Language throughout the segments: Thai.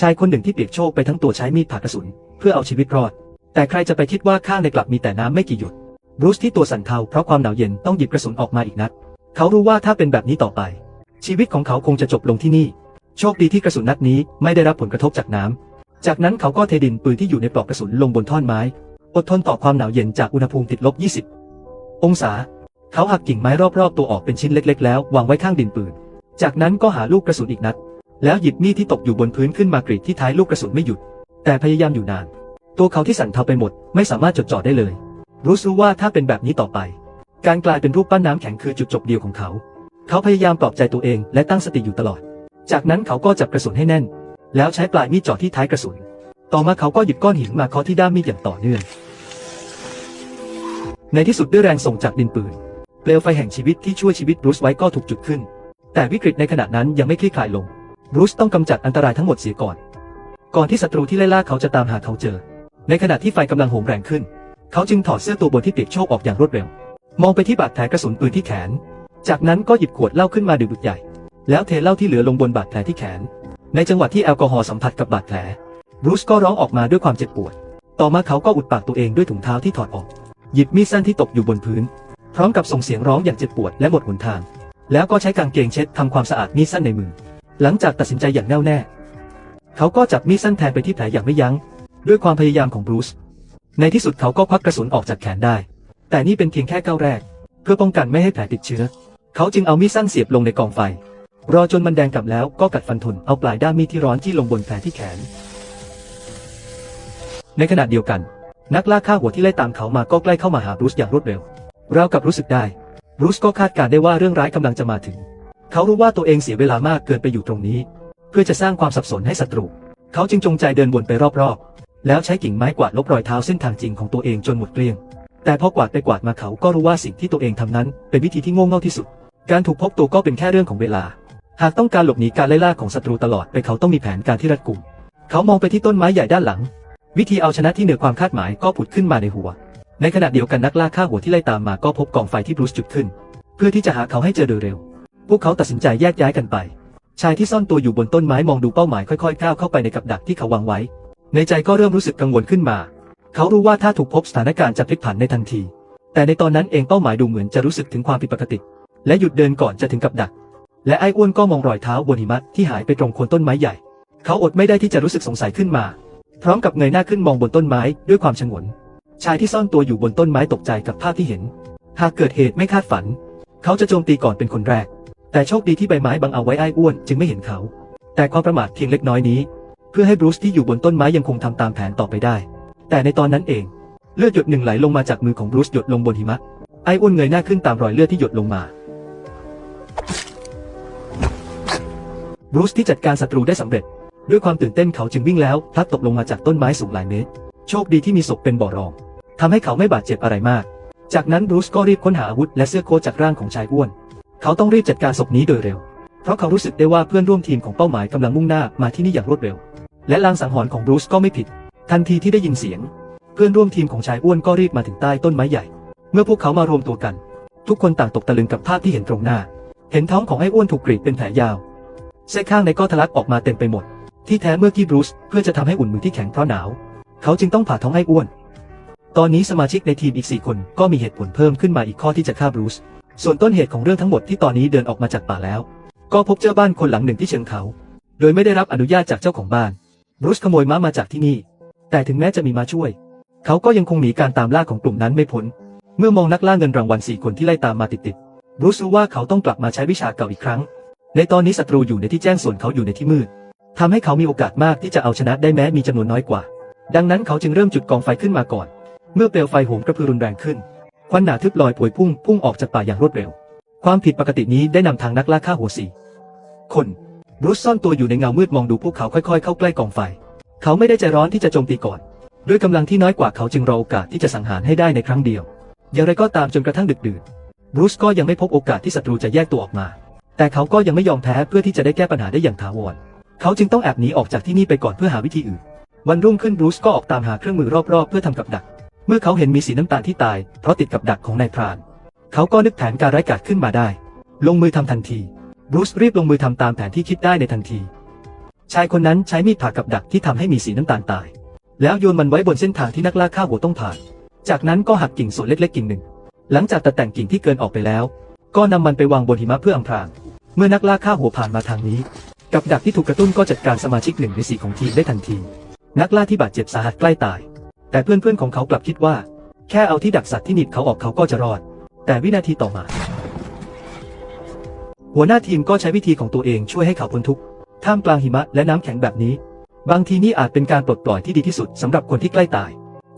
ชายคนหนึ่งที่เปียกโชกไปทั้งตัวใช้มีดผ่ากระสุน เพื่อเอาชีวิตรอด แต่ใครจะไปคิดว่าข้างในกลับมีแต่น้ำไม่กี่หยดบรูซที่ตัวสั่นเทาเพราะความหนาวเย็นต้องหยิบกระสุนออกมาอีกนัด เขารู้ว่าถ้าเป็นแบบนี้ต่อไป ชีวิตของเขาคงจะจบลงที่นี่ โชคดีที่กระสุนนัดนี้ไม่ได้รับผลกระทบจากน้ำ จากนั้นเขาก็เทดินปืนที่อยู่ในปลอกกระสุนลงบนท่อนไม้ อดทนต่อความหนาวเย็นจากอุณหภูมิติดลบ 20 องศา เขาหักกิ่งไม้รอบๆ ตัวออกเป็นชิ้นเล็ก ๆ แล้ววางไว้ข้างดินปืน จากนั้นก็หาลูกกระสุนอีกนัด แล้วหยิบมีดที่ตกอยู่บนพื้นขึ้นมากรีดที่ท้ายลูกกระสุนไม่หยุด แต่พยายามอยู่นาน ตัวเขาที่สั่นเทาไปหมด ไม่สามารถจดจ่อได้เลย รู้รู้ว่าถ้าเป็นแบบนี้ต่อไป การกลายเป็นรูปปั้นน้ำแข็งคือจุดจบเดียวของเขา เขาพยายามปลอบใจตัวเองและตั้งสติอยู่ตลอด จากนั้นเขาก็จับกระสุนให้แน่น แล้วใช้ปลายมีดจ่อที่ท้ายกระสุน ต่อมาเขาก็หยิบก้อนหินมาเคาะที่ด้ามมีดอย่างต่อเนื่อง ในที่สุดด้วยแรงส่งจากดินปืน เปลวไฟแห่งชีวิตที่ช่วยชีวิตบรูซไว้ก็ถูกจุดขึ้น แต่วิกฤตในขณะนั้นยังไม่คลี่คลายลง รูซต้องกำจัดอันตรายทั้งหมดเสียก่อน ก่อนที่ศัตรูที่ไล่ล่าเขาจะตามหาเขาเจอ ในขณะที่ไฟกำลังโหมแรงขึ้น เขาจึงถอดเสื้อตัวบนที่เปียกโชกออกอย่างรวดเร็ว มองไปที่บาดแผลกระสุนปืนที่แขน จากนั้นก็หยิบขวดเหล้าขึ้นมาดื่มบึกใหญ่ แล้วเทเหล้าที่เหลือลงบนบาดแผลที่แขน ในจังหวะที่แอลกอฮอล์สัมผัสกับบาดแผลบรูซก็ร้องออกมาด้วยความเจ็บปวด ต่อมาเขาก็อุดปากตัวเองด้วยถุงเท้าที่ถอดออก หยิบมีดสั้นที่ตกอยู่บนพื้น พร้อมกับส่งเสียงร้องอย่างเจ็บปวดและหมดหนทาง แล้วก็ใช้กางเกงเช็ดทำความสะอาดมีดสั้นในมือ หลังจากตัดสินใจอย่างแน่วแน่ เขาก็จับมีดสั้นแทงไปที่แผลอย่างไม่ยัง้ง ด้วยความพยายามของบรูซ ในที่สุดเขาก็ควักกระสุนออกจากแขนได้ แต่นี่เป็นเพียงแค่ก้าวแรก เพื่อป้องกันไม่ให้แผลติดเชื้อ เขาจึงเอามีดสั้นเสียบลงในกองไฟ รอจนมันแดงกลับแล้วก็กัดฟันทนเอาปลายด้ามมีดที่ร้อนที่ลงบนแผลที่แขน ในขณะเดียวกัน นักล่าฆ่าหัวที่ไล่ตามเขามาก็ใกล้เข้ามาหาบรูซอย่างรวดเร็วราวกับรู้สึกได้บรูซก็คาดการณ์ได้ว่าเรื่องร้ายกำลังจะมาถึง เขารู้ว่าตัวเองเสียเวลามากเกินไปอยู่ตรงนี้ เพื่อจะสร้างความสับสนให้ศัตรู เขาจึงจงใจเดินวนไปรอบๆ แล้วใช้กิ่งไม้กวาดลบรอยเท้าเส้นทางจริงของตัวเองจนหมดเกลี้ยง แต่พอกวาดไปกวาดมาเขาก็รู้ว่าสิ่งที่ตัวเองทำนั้น เป็นวิธีที่โง่เง่าที่สุด การถูกพบตัวก็เป็นแค่เรื่องของเวลา หากต้องการหลบหนีการไล่ล่าของศัตรูตลอดไปเขาต้องมีแผนการที่รัดกุม เขามองไปที่ต้นไม้ใหญ่ด้านหลัง วิธีเอาชนะที่เหนือความคาดหมายก็ผุดขึ้นมาในหัว ในขณะเดียวกันนักล่าฆ่าหัวที่ไล่ตามมาก็พบกองไฟที่บรูซจุดขึ้น เพื่อที่จะหาเขาให้เจอโดยเร็ว พวกเขาตัดสินใจแยกย้ายกันไป ชายที่ซ่อนตัวอยู่บนต้นไม้มองดูเป้าหมายค่อยๆก้าวเข้าไปในกับดักที่เขาวางไว้ ในใจก็เริ่มรู้สึกกังวลขึ้นมา เขารู้ว่าถ้าถูกพบสถานการณ์จะพลิกผันในทันที แต่ในตอนนั้นเองเป้าหมายดูเหมือนจะรู้สึกถึงความผิดปกติ และหยุดเดินก่อนจะถึงกับดัก และไอ้อ้วนก็มองรอยเท้าบนหิมะที่หายไปตรงโคนต้นไม้ใหญ่ เขาอดไม่ได้ที่จะรู้สึกสงสัยขึ้นมา พร้อมกับเงยหน้าขึ้นมองบนต้นไม้ด้วยความฉงน ชายที่ซ่อนตัวอยู่บนต้นไม้ตกใจกับภาพที่เห็น หากเกิดเหตุไม่คาดฝัน เขาจะโจมตีก่อนเป็นคนแรก แต่โชคดีที่ใบไม้บังเอาไว้ไอ้อ้วนจึงไม่เห็นเขา แต่ความประมาทเพียงเล็กน้อยนี้ เพื่อให้บรูซที่อยู่บนต้นไม้ยังคงทำตามแผนต่อไปได้ แต่ในตอนนั้นเอง เลือดหยดหนึ่งไหลลงมาจากมือของบรูซหยดลงบนหิมะไอ้อ้วนเงยหน้าขึ้นตามรอยเลือดที่หยดลงมาบรูซที่จัดการศัตรูได้สำเร็จ ด้วยความตื่นเต้นเขาจึงวิ่งแล้วพลัดตกลงมาจากต้นไม้สูงหลายเมตร โชคดีที่มีศพเป็นบ่อรองทำให้เขาไม่บาดเจ็บอะไรมาก จากนั้นบรูซก็รีบค้นหาอาวุธและเสื้อโค้ทจากร่างของชายอ้วน เขาต้องรีบจัดการศพนี้โดยเร็ว เพราะเขารู้สึกได้ว่าเพื่อนร่วมทีมของเป้าหมายกำลังมุ่งหน้ามาที่นี่อย่างรวดเร็ว และลางสังหรณ์ของบรูซก็ไม่ผิด ทันทีที่ได้ยินเสียง เพื่อนร่วมทีมของชายอ้วนก็รีบมาถึงใต้ต้นไม้ใหญ่ เมื่อพวกเขามารวมตัวกัน ทุกคนต่างตกตะลึงกับภาพที่เห็นตรงหน้า เห็นท้องของไอ้อ้วนถูกกรีดเป็นแผลยาวเส้นข้างในก็ทะลักออกมาเต็มไปหมด ที่แท้เมื่อกี้บรูซเพื่อจะทำให้อุ่นมือที่แข็งเพราะหนาว เขาจึงต้องผ่าท้องไอ้อ้วน ตอนนี้สมาชิกในทีมอีกสี่คนก็มีเหตุผลเพิ่มขึ้นมาอีกข้อที่จะฆ่าบรูซ ส่วนต้นเหตุของเรื่องทั้งหมดที่ตอนนี้เดินออกมาจากป่าแล้ว ก็พบเจ้าบ้านคนหลังหนึ่งที่เชิงเขา โดยไม่ได้รับอนุญาตจากเจ้าของบ้านบรูซขโมยม้ามาจากที่นี่ แต่ถึงแม้จะมีมาช่วย เขาก็ยังคงหนีการตามล่าของกลุ่มนั้นไม่พ้น เมื่อมองนักล่าเงินรางวัลสี่คนที่ไล่ตามมาติดๆบรูซรู้ว่าเขาต้องกลับมาใช้วิชาเก่าอีกครั้ง ในตอนนี้ศัตรูอยู่ในที่แจ้งส่วนเขาอยู่ในที่มืดทำให้เขามีโอกาสมากที่จะเอาชนะได้แม้มีจำนวนน้อยกว่า ดังนั้นเขาจึงเริ่มจุดกองไฟขึ้นมาก่อน เมื่อเปลวไฟโหมกระพือรุนแรงขึ้น ควันหนาทึบลอยผวยพุ่งพุ่งออกจากป่าอย่างรวดเร็ว ความผิดปกตินี้ได้นำทางนักล่าฆ่าหัวสีคนบรูซซ่อนตัวอยู่ในเงามืดมองดูพวกเขาค่อยๆ เข้าใกล้กองไฟ เขาไม่ได้ใจร้อนที่จะโจมตีก่อน ด้วยกำลังที่น้อยกว่าเขาจึงรอโอกาสที่จะสังหารให้ได้ในครั้งเดียว อย่างไรก็ตามจนกระทั่งดึกดื่นบรูซก็ยังไม่พบโอกาสที่ศัตรูจะแยกตัวออกมา แต่เขาก็ยังไม่ยอมแพ้เพื่อที่จะได้แก้ปัญหาได้อย่างถาวร เขาจึงต้องแอบหนีออกจากที่นี่ไปก่อนเพื่อหาวิธีอื่น วันรุ่งขึ้นบรูซก็ออกตามหาเครื่องมือรอบๆ เพื่อทำกับดัก มื่อเขาเห็นมีสีน้ำตาลที่ตาย เพราะติดกับดักของนายพราน เขาก็นึกแผนการร้ายกาจขึ้นมาได้ ลงมือทำทันที บรูซรีบลงมือทำตามแผนที่คิดได้ในทันที ชายคนนั้นใช้มีดผ่ากับดักที่ทำให้มีสีน้ำตาลตาย แล้วโยนมันไว้บนเส้นทางที่นักล่าฆ่าหัวต้องผ่าน จากนั้นก็หักกิ่งส่วนเล็กๆกิ่งหนึ่ง หลังจากตัดแต่งกิ่งที่เกินออกไปแล้ว ก็นำมันไปวางบนหิมะเพื่ออำพราง เมื่อนักล่าฆ่าหัวผ่านมาทางนี้ กับดักที่ถูกกระตุ้นก็จัดการสมาชิกหนึ่งในสี่ของทีมได้ทันที นักล่าที่บาดเจ็บสาหัสใกล้ตาย แต่เพื่อนๆของเขากลับคิดว่า แค่เอาที่ดักสัตว์ที่หนีบเขาออกเขาก็จะรอด แต่วินาทีต่อมา หัวหน้าทีมก็ใช้วิธีของตัวเองช่วยให้เขาพ้นทุกข์ท่ามกลางหิมะและน้ำแข็งแบบนี้ บางทีนี่อาจเป็นการปลดปล่อยที่ดีที่สุดสำหรับคนที่ใกล้ตาย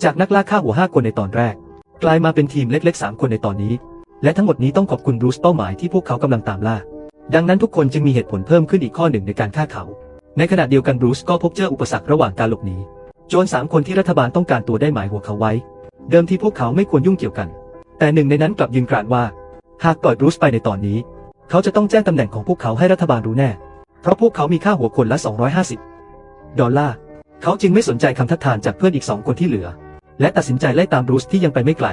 จากนักล่าฆ่าหัวห้าคนในตอนแรก กลายมาเป็นทีมเล็กๆ 3 คนในตอนนี้ และทั้งหมดนี้ต้องขอบคุณบรูซเป้าหมายที่พวกเขากำลังตามล่า ดังนั้นทุกคนจึงมีเหตุผลเพิ่มขึ้นอีกข้อหนึ่งในการฆ่าเขา ในขณะเดียวกันบรูซก็พบเจออุปสรรคระหว่างการหลบหนี โจรสามคนที่รัฐบาลต้องการตัวได้หมายหัวเขาไว้ เดิมที่พวกเขาไม่ควรยุ่งเกี่ยวกัน แต่หนึ่งในนั้นกลับยืนกรานว่า หากปล่อยบรูซไปในตอนนี้ เขาจะต้องแจ้งตำแหน่งของพวกเขาให้รัฐบาลรู้แน่ เพราะพวกเขามีค่าหัวคนละ 250 ดอลลาร์ เขาจึงไม่สนใจคำทัดทานจากเพื่อนอีกสองคนที่เหลือ และตัดสินใจไล่ตามบรูซที่ยังไปไม่ไกล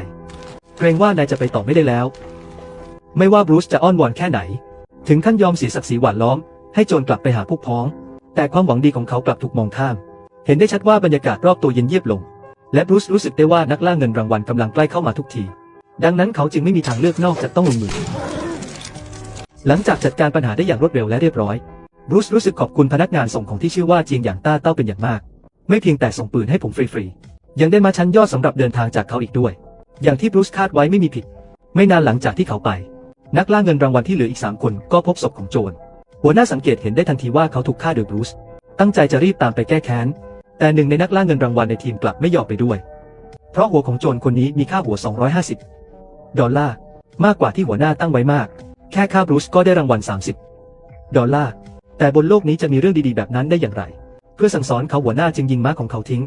เกรงว่านายจะไปต่อไม่ได้แล้ว ไม่ว่าบรูซจะอ้อนวอนแค่ไหน ถึงขั้นยอมเสียศักดิ์ศรีหวานล้อม ให้โจรกลับไปหาพวกพ้อง แต่ความหวังดีของเขากลับถูกมองข้าม เห็นได้ชัดว่าบรรยากาศรอบตัวเย็นเยียบลง และบรูซรู้สึกได้ว่านักล่าเงินรางวัลกำลังใกล้เข้ามาทุกที ดังนั้นเขาจึงไม่มีทางเลือกนอกจากต้องลงมือ หลังจากจัดการปัญหาได้อย่างรวดเร็วและเรียบร้อยบรูซรู้สึกขอบคุณพนักงานส่งของที่ชื่อว่าเจียงอย่างต้าเต้าเป็นอย่างมาก ไม่เพียงแต่ส่งปืนให้ผมฟรีๆ ยังได้มาชั้นยอดสำหรับเดินทางจากเขาอีกด้วย อย่างที่บรูซคาดไว้ไม่มีผิด ไม่นานหลังจากที่เขาไป นักล่าเงินรางวัลที่เหลืออีก3คนก็พบศพของโจร หัวหน้าสังเกตเห็นได้ทันทีว่าเขาถูกฆ่าโดยบรูซ ตั้งใจจะรีบตามไปแก้แค้น แต่หนึ่งในนักล่าเงินรางวัลในทีมกลับไม่ยอมไปด้วย เพราะหัวของโจรคนนี้มีค่าหัว 250 ดอลลาร์มากกว่าที่หัวหน้าตั้งไว้มาก แค่ค่าบรูซก็ได้รางวัล 30 ดอลลาร์แต่บนโลกนี้จะมีเรื่องดีๆแบบนั้นได้อย่างไร เพื่อสั่งสอนเขาหัวหน้าจึงยิงม้าของเขาทิ้ง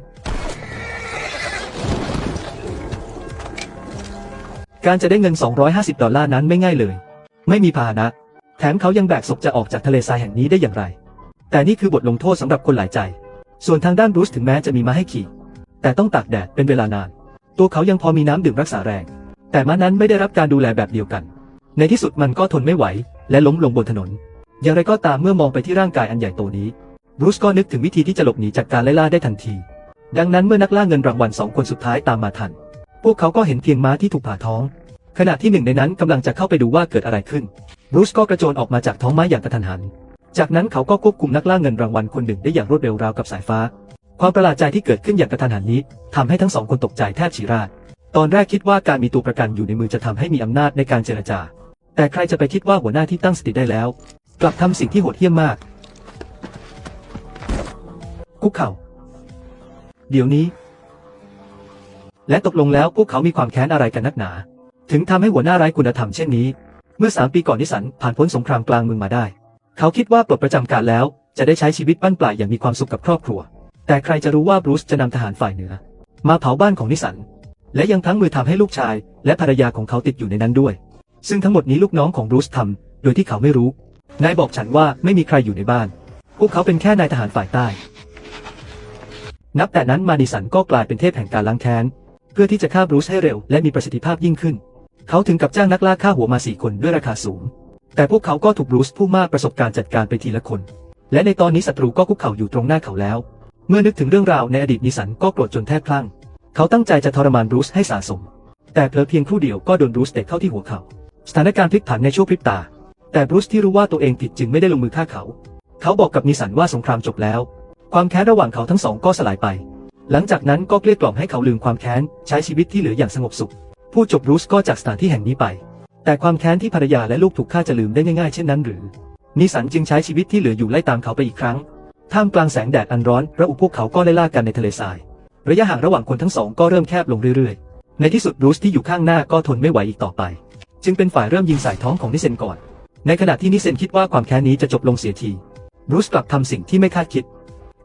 การจะได้เงิน 250 ดอลลาร์นั้นไม่ง่ายเลย ไม่มีพาหนะ แถมเขายังแบกศพจะออกจากทะเลทรายแห่งนี้ได้อย่างไร แต่นี่คือบทลงโทษสำหรับคนหลายใจ ส่วนทางด้านบรูซถึงแม้จะมีม้าให้ขี่ แต่ต้องตากแดดเป็นเวลานาน ตัวเขายังพอมีน้ำดื่มรักษาแรง แต่ม้านั้นไม่ได้รับการดูแลแบบเดียวกัน ในที่สุดมันก็ทนไม่ไหว และล้มลงบนถนน อย่างไรก็ตามเมื่อมองไปที่ร่างกายอันใหญ่โตนี้บรูซก็นึกถึงวิธีที่จะหลบหนีจากการไล่ล่าได้ทันที ดังนั้นเมื่อนักล่าเงินรางวัลสองคนสุดท้ายตามมาทัน พวกเขาก็เห็นเพียงม้าที่ถูกผ่าท้อง ขณะที่หนึ่งในนั้นกำลังจะเข้าไปดูว่าเกิดอะไรขึ้นบรูซก็กระโจนออกมาจากท้องม้าอย่างกระทันหัน จากนั้นเขาก็ควบคุมนักล่าเงินรางวัลคนหนึ่งได้อย่างรวดเร็วราวกับสายฟ้า ความประหลาดใจที่เกิดขึ้นอย่างกระทันหันนี้ทำให้ทั้งสองคนตกใจแทบฉีราด ตอนแรกคิดว่าการมีตัวประกันอยู่ในมือจะทำให้มีอำนาจในการเจรจา แต่ใครจะไปคิดว่าหัวหน้าที่ตั้งสติได้แล้ว กลับทำสิ่งที่โหดเหี้ยมมาก คุกเข่า เดี๋ยวนี้ และตกลงแล้วพวกเขามีความแค้นอะไรกันนักหนา ถึงทำให้หัวหน้าไร้คุณธรรมเช่นนี้ เมื่อสามปีก่อนนิสันผ่านพ้นสงครามกลางเมืองมาได้ เขาคิดว่าปลดประจำการแล้ว จะได้ใช้ชีวิตบั้นปลายอย่างมีความสุขกับครอบครัว แต่ใครจะรู้ว่าบรูซจะนำทหารฝ่ายเหนือ มาเผาบ้านของนิสัน และยังพลั้งมือทำให้ลูกชาย และภรรยาของเขาติดอยู่ในนั้นด้วย ซึ่งทั้งหมดนี้ลูกน้องของบรูซทำโดยที่เขาไม่รู้ นายบอกฉันว่าไม่มีใครอยู่ในบ้าน พวกเขาเป็นแค่นายทหารฝ่ายใต้ นับแต่นั้นมานิสันก็กลายเป็นเทพแห่งการล้างแค้น เพื่อที่จะฆ่าบรูซให้เร็วและมีประสิทธิภาพยิ่งขึ้น เขาถึงกับจ้างนักล่าฆ่าหัวมาสี่คนด้วยราคาสูง แต่พวกเขาก็ถูกบรูซผู้มากประสบการณ์จัดการไปทีละคน และในตอนนี้ศัตรูก็คุกเข่าอยู่ตรงหน้าเขาแล้ว เมื่อนึกถึงเรื่องราวในอดีตนิสันก็โกรธจนแทบคลั่ง เขาตั้งใจจะทรมานบรูซให้สะสม แต่เผลอเพียงครู่เดียวก็โดนบรูซเตะเข้าที่หัวเขาสถานการณ์พลิกผันในช่วงพริบตา แต่บรูซที่รู้ว่าตัวเองผิดจึงไม่ได้ลงมือฆ่าเขา เขาบอกกับนิสันว่าสงครามจบแล้ว ความแค้นระหว่างเขาทั้งสองก็สลายไป หลังจากนั้นก็เกลี้ยกล่อมให้เขาลืมความแค้นใช้ชีวิตที่เหลืออย่างสงบสุข ผู้จบบรูซก็จากสถานที่แห่งนี้ไป แต่ความแค้นที่ภรรยาและลูกถูกฆ่าจะลืมได้ง่ายๆเช่นนั้นหรือ นิสันจึงใช้ชีวิตที่เหลืออยู่ไล่ตามเขาไปอีกครั้ง ท่ามกลางแสงแดดอันร้อนระอุพวกเขาก็ไล่ล่ากันในทะเลทราย ระยะห่างระหว่างคนทั้งสองก็เริ่มแคบลงเรื่อยๆ ในที่สุดรูซที่อยู่ข้างหน้าก็ทนไม่ไหวอีกต่อไป จึงเป็นฝ่ายเริ่มยิงใส่ท้องของนิเซนก่อน ในขณะที่นิเซนคิดว่าความแค้นนี้จะจบลงเสียทีรูซกลับทำสิ่งที่ไม่คาดคิด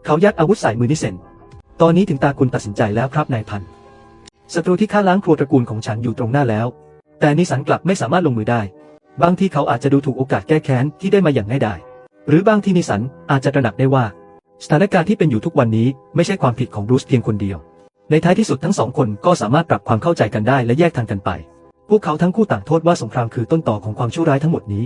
เขายัดอาวุธใส่มือนิเซน ตอนนี้ถึงตาคุณตัดสินใจแล้วครับนายพันศัตรูที่ฆ่าล้างครัวตระกูลของฉันอยู่ตรงหน้าแล้ว แต่นิสันกลับไม่สามารถลงมือได้ บางทีเขาอาจจะดูถูกโอกาสแก้แค้นที่ได้มาอย่างง่ายดายหรือบางทีนิสันอาจจะตระหนักได้ว่า สถานการณ์ที่เป็นอยู่ทุกวันนี้ไม่ใช่ความผิดของบรูซเพียงคนเดียว ในท้ายที่สุดทั้งสองคนก็สามารถปรับความเข้าใจกันได้และแยกทางกันไป พวกเขาทั้งคู่ต่างโทษว่าสงครามคือต้นต่อของความชั่วร้ายทั้งหมดนี้